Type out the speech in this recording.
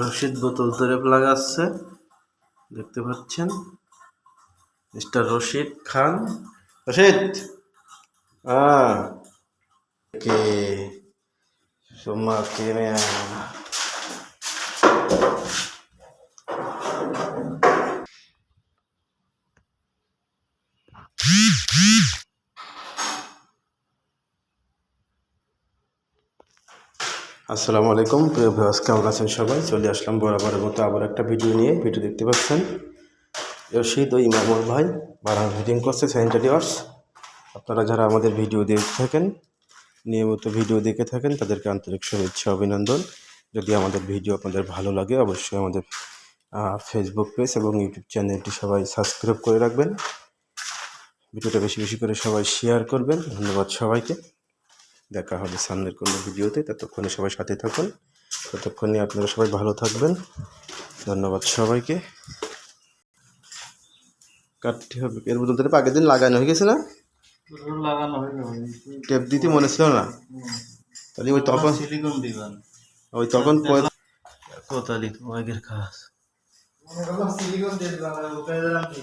রশিদ বোতল ধরে লাগাচ্ছে দেখতে পাচ্ছেন? মিস্টার রশিদ খান। রশিদ! হ্যাঁ কে? সোমা আসসালামু আলাইকুম। প্রিয় ভিউয়ার্স, কেমন আছেন সবাই? চলে আসলাম বরাবরের মতো আবার একটা ভিডিও নিয়ে। ভিডিও দেখতে পাচ্ছেন রশিদ ও ইমামুল ভাই বারান ভিডিং করছে সেন্টারি আর্টস আপনারা যারা আমাদের ভিডিও দেখে থাকেন, নিয়মিত ভিডিও দেখে থাকেন, তাদেরকে আন্তরিক শুভেচ্ছা, অভিনন্দন। যদি আমাদের ভিডিও আপনাদের ভালো লাগে, অবশ্যই আমাদের ফেসবুক পেজ এবং ইউটিউব চ্যানেলটি সবাই সাবস্ক্রাইব করে রাখবেন। ভিডিওটা বেশি বেশি করে সবাই শেয়ার করবেন। ধন্যবাদ সবাইকে। দেখা হবে সামনের কোনো ভিডিওতে। ততক্ষণে সবাই সাথে থাকুন। ততক্ষণে আপনারা সবাই ভালো থাকবেন। ধন্যবাদ সবাইকে। কাটতে হবে। এর মধ্যে তো আগের দিন লাগানো হয়ে গেছে না? লাগানো টেপ দিতে মনে ছিল না? তাহলে ওই তখন সিলিকন দিবেন। ওই তখন কোতালি আগের কাজ। সিলিকন দিয়ে দিলাম ওখানে দিলাম কি?